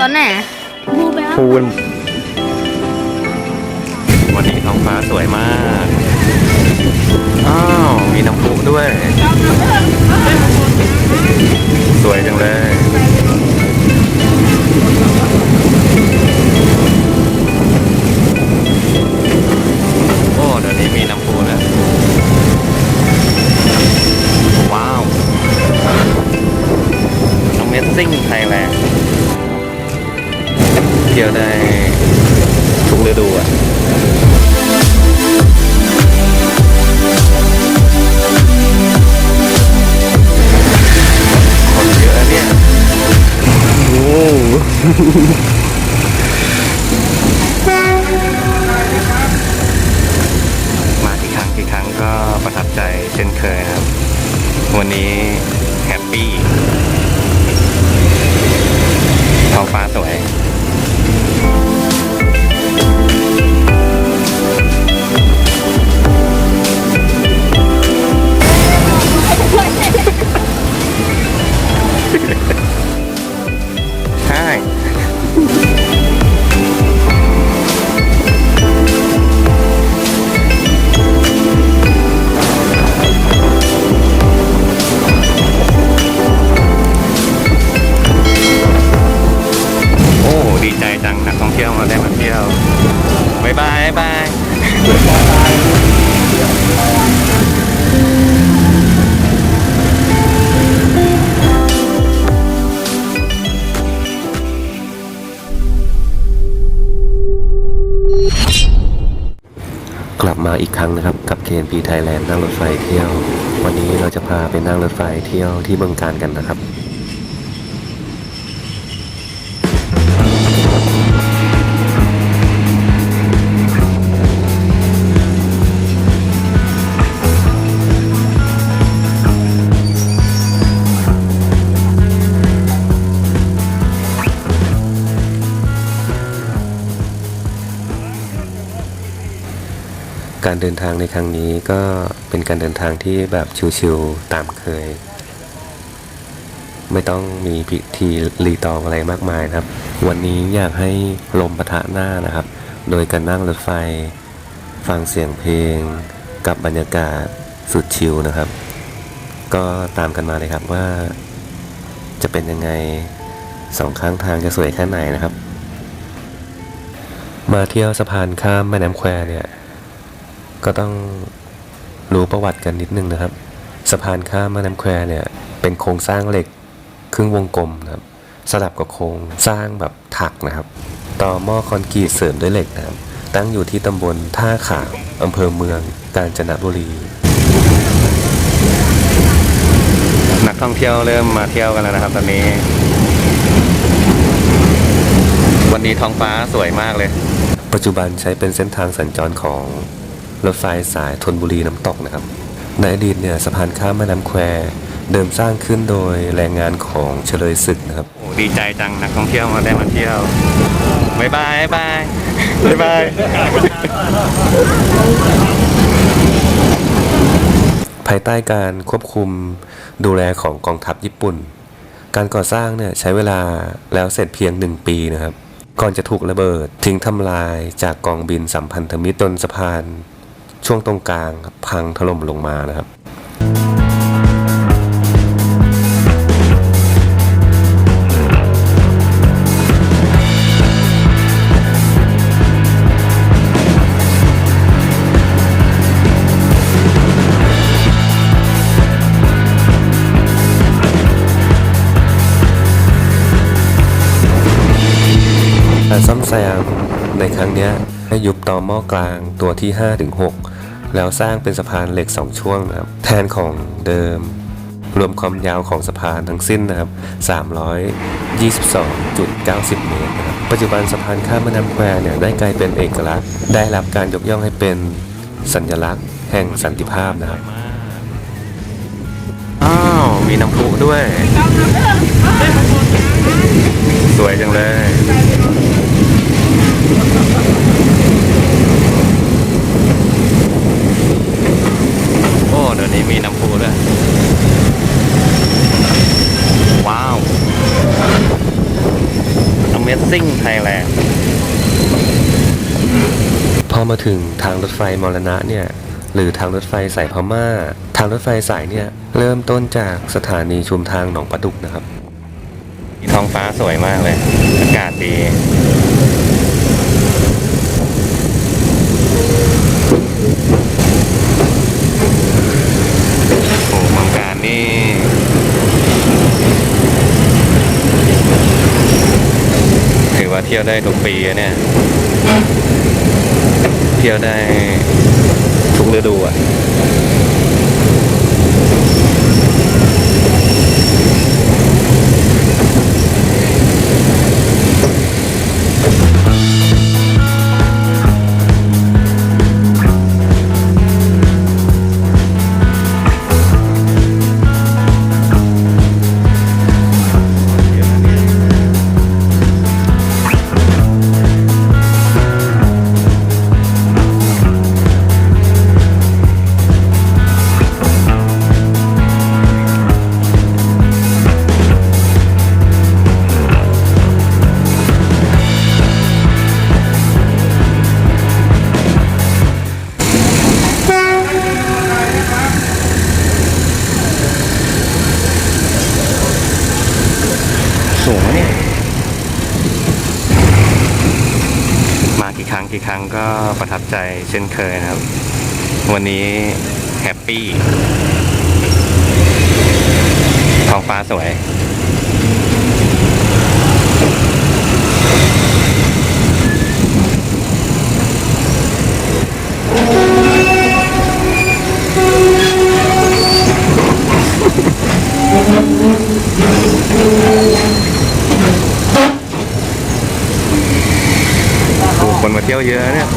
ตอนไหนบูไปแล้วพูนวันนี้ท้องฟ้าสวยมาก อ้าว มีน้ำพุด้วย สวยจังเลย ที่ยวได้ทุกฤดูอะคนเยอะเนี่ยโอ้มากี่ครั้งกี่ครั้งก็ประทับใจเช่นเคยครับ วันนี้แฮปปี้ท้องฟ้าส กลับมาอีกครั้งนะครับกับ KNP Thailand นั่งรถไฟเที่ยว วันนี้เราจะพาไปนั่งรถไฟเที่ยวที่เมืองการกันนะครับ การเดินทางในครั้งนี้ก็เป็นการเดินทางที่แบบชิวๆตามเคย ไม่ต้องมีพิธีรีตองอะไรมากมายครับ วันนี้อยากให้ลมปะทะหน้านะครับ โดยการนั่งรถไฟ ฟังเสียงเพลง กับบรรยากาศสุดชิลนะครับ ก็ตามกันมาเลยครับว่า จะเป็นยังไงสองข้างทางจะสวยแค่ไหนนะครับ มาเที่ยวสะพานข้ามแม่น้ำแควเนี่ย ก็ต้องรู้ประวัติกันนิดนึงนะครับ สะพานข้ามแม่น้ำแควเนี่ยเป็นโครงสร้างเหล็กครึ่งวงกลมนะครับ สลับกับโครงสร้างแบบถักนะครับ ต่อหม้อคอนกรีตเสริมด้วยเหล็กนะครับ ตั้งอยู่ที่ตำบลท่าขาวอำเภอเมืองกาญจนบุรี นักท่องเที่ยวเริ่มมาเที่ยวกันแล้วนะครับ ตอนนี้ วันนี้ท้องฟ้าสวยมากเลย ปัจจุบันใช้เป็นเส้นทางสัญจรของ รถไฟสายธนบุรีน้ำตกนะครับ ในอดีตเนี่ยสะพานข้ามแม่น้ำแควเดิมสร้างขึ้นโดยแรงงานของเฉลยศึกนะครับโอ้ดีใจจังนักท่องเที่ยวมาได้มาเที่ยวบายบายบายบายบายภายใต้การควบคุมดูแลของกองทัพญี่ปุ่น การก่อสร้างเนี่ยใช้เวลาแล้วเสร็จเพียงหนึ่งปีนะครับ ก่อนจะถูกระเบิดทิ้งทำลายจากกองบินสัมพันธมิตรจนสะพาน ช่วงตรงกลางพังถล่มลงมานะครับการซ่อมแซมในครั้งนี้ให้ยุบต่อหม้อกลางตัวที่5ถึง6 แล้วสร้างเป็นสะพานเหล็ก 2 ช่วงนะครับแทนของเดิม รวมความยาวของสะพานทั้งสิ้นนะครับ 322.90 เมตรนะครับปัจจุบันสะพานข้ามแม่น้ำแควเนี่ยได้กลายเป็นเอกลักษณ์ ได้รับการยกย่องให้เป็นสัญลักษณ์ แห่งสันติภาพนะครับอ้าวมีน้ำพุด้วย สวยจังเลย โอ้ เดี๋ยวนี้ มีน้ำพุด้วย ว้าว Amazing Thailand พอมาถึงทางรถไฟมรณะเนี่ย หรือทางรถไฟสายพม่า ทางรถไฟสายเนี่ย เริ่มต้นจากสถานีชุมทางหนองประดุกนะครับ ท้องฟ้าสวยมากเลย อากาศดี โอ้เมืองการนี่ ถือว่าเที่ยวได้ทุกปีอะเนี่ย เที่ยวได้ทุกฤดูอะางกี่ครั้งก็ประทับใจเช่นเคยนะครับ วันนี้แฮปปี้ท้องฟ้าสวย โอ้ เที่ยวเยอะเนี่ย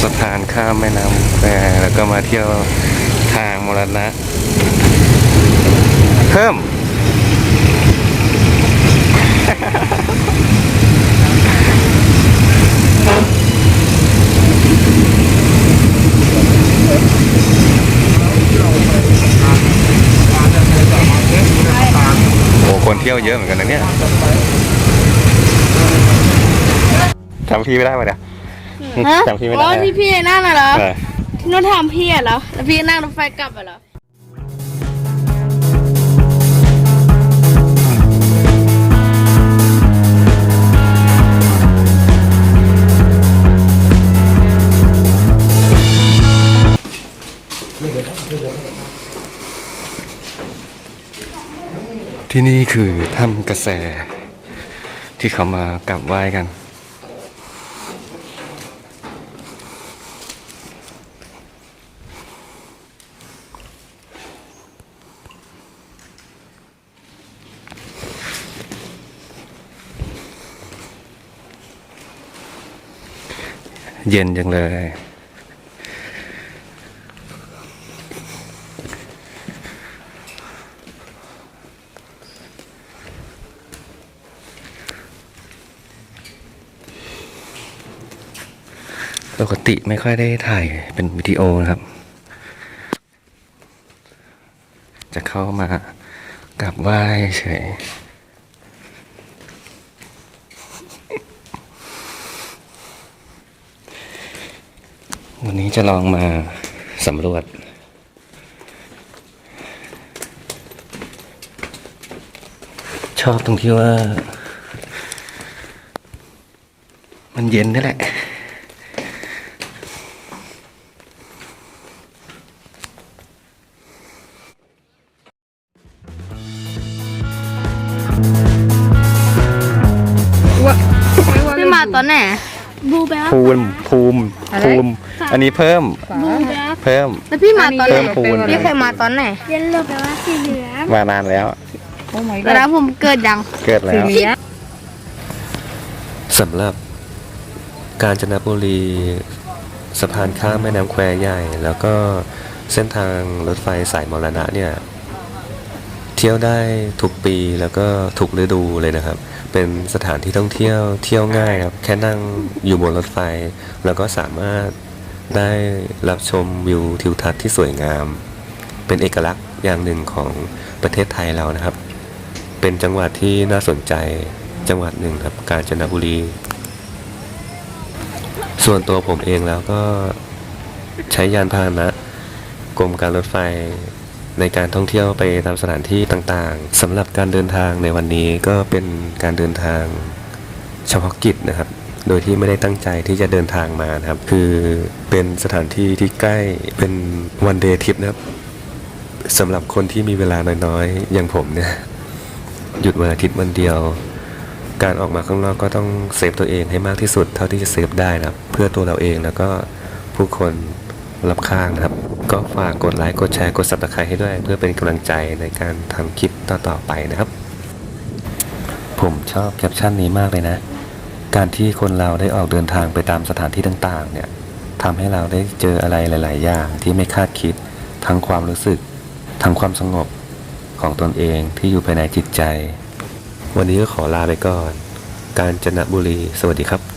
สะพานข้ามแม่น้ำแควแล้วก็มาเที่ยวทางมรณะ เพิ่ม โอ้คน เที่ยวเยอะเหมือนกันนะเนี่ยจำพี่ไม่ได้ปะเนี่ยฮะจำพี่ไม่อ๋ได้อที่พี่นั่นน่ะเหรอเออที่นุ่นถามพี่อะเหรอแล้วพี่นั่งรถไฟกลับอะเหรอ ที่นี่คือถ้ำกระแส ที่เขามากราบไหว้กัน เย็นจังเลย ปกติไม่ค่อยได้ถ่ายเป็นวิดีโอนะครับ จะเข้ามากราบไหว้เฉยวันนี้จะลองมาสำรวจ ชอบตรงที่ว่า มันเย็นนี่แหละ ภูมิภูมิภูมิ อันนี้เพิ่มบูแบ๊เพิ่ม แล้วพี่มาตอนไหนเพิ่มพูน พี่เคยมาตอนไหนเยลโล่แปลว่าสีเหลืองมานานแล้ว โอ้ my ตอนนั้น god ผมเกิดยังเกิดแล้วสีเหลืองสำหรับกาญจนบุรีสะพานข้ามแม่น้ำแควใหญ่ แล้วก็เส้นทางรถไฟสายมรณะเนี่ย เที่ยวได้ทุกปีแล้วก็ทุกฤดูเลยนะครับ เป็นสถานที่ท่องเที่ยวเที่ยวง่ายครับ แค่นั่งอยู่บนรถไฟ แล้วก็สามารถได้รับชมวิวทิวทัศน์ที่สวยงาม เป็นเอกลักษณ์อย่างหนึ่งของประเทศไทยเรานะครับ เป็นจังหวัดที่น่าสนใจจังหวัดหนึ่งครับกาญจนบุรี ส่วนตัวผมเองแล้วก็ใช้ยานพาหนะกรมการรถไฟ ในการท่องเที่ยวไปตามสถานที่ต่างๆสำหรับการเดินทางในวันนี้ก็เป็นการเดินทางเฉพาะกิจนะครับ โดยที่ไม่ได้ตั้งใจที่จะเดินทางมานะครับ คือเป็นสถานที่ที่ใกล้เป็นวันเดย์ทริปนะครับสำหรับคนที่มีเวลาน้อยๆ อย่างผมเนี่ย หยุดวันอาทิตย์วันเดียว การออกมาข้างนอกก็ต้องเซฟตัวเองให้มากที่สุดเท่าที่จะเซฟได้นะครับ เพื่อตัวเราเองแล้วก็ผู้คนรับข้างนะครับ ก็ฝากกดไลค์ กดแชร์ กด subscribe ให้ด้วย เพื่อเป็นกำลังใจในการทำคลิปต่อๆไปนะครับ ผมชอบแคปชั่นนี้มากเลยนะ การที่คนเราได้ออกเดินทางไปตามสถานที่ต่างๆ เนี่ยทำให้เราได้เจออะไรหลาย ๆ อย่างที่ไม่คาดคิด ทั้งความรู้สึก ทั้งความสงบของตนเองที่อยู่ภายในจิตใจ วันนี้ก็ขอลาไปก่อน การจนบุรี สวัสดีครับ